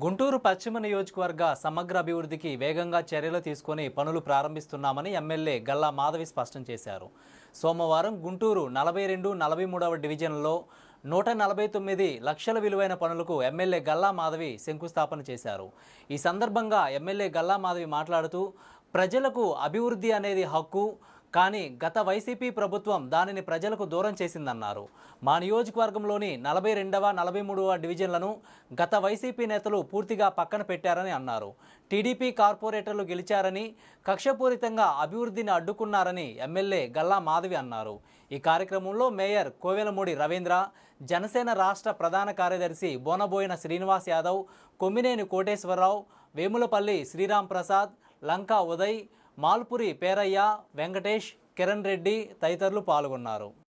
గుంటూరు పశ్చిమ నియోజకవర్గ సమగ్ర అభివృద్ధికి వేగంగా చర్యలు తీసుకొని పనులు ప్రారంభిస్తున్నామని ఎమ్మెల్యే గల్లా మాధవి స్పష్టం చేశారు. సోమవారం గుంటూరు నలభై రెండు నలభై మూడవ డివిజన్లో నూట నలభై తొమ్మిది లక్షల విలువైన పనులకు ఎమ్మెల్యే గల్లా మాధవి శంకుస్థాపన చేశారు. ఈ సందర్భంగా ఎమ్మెల్యే గల్లా మాధవి మాట్లాడుతూ ప్రజలకు అభివృద్ధి అనేది హక్కు కానీ గత వైసీపీ ప్రభుత్వం దానిని ప్రజలకు దూరం చేసిందన్నారు. మా నియోజకవర్గంలోని నలభై రెండవ నలభై మూడవ డివిజన్లను గత వైసీపీ నేతలు పూర్తిగా పక్కన పెట్టారని అన్నారు. టీడీపీ కార్పొరేటర్లు గెలిచారని కక్షపూరితంగా అభివృద్ధిని అడ్డుకున్నారని ఎమ్మెల్యే గల్లా మాధవి అన్నారు. ఈ కార్యక్రమంలో మేయర్ కోవెలమూడి రవీంద్ర జనసేన రాష్ట్ర ప్రధాన కార్యదర్శి బోనబోయిన శ్రీనివాస్ యాదవ్ కొమ్మినేని కోటేశ్వరరావు వేములపల్లి శ్రీరామ్ ప్రసాద్ లంకా ఉదయ్ మాల్పురి పేరయ్య వెంకటేష్ కిరణ్ రెడ్డి తదితరులు పాల్గొన్నారు.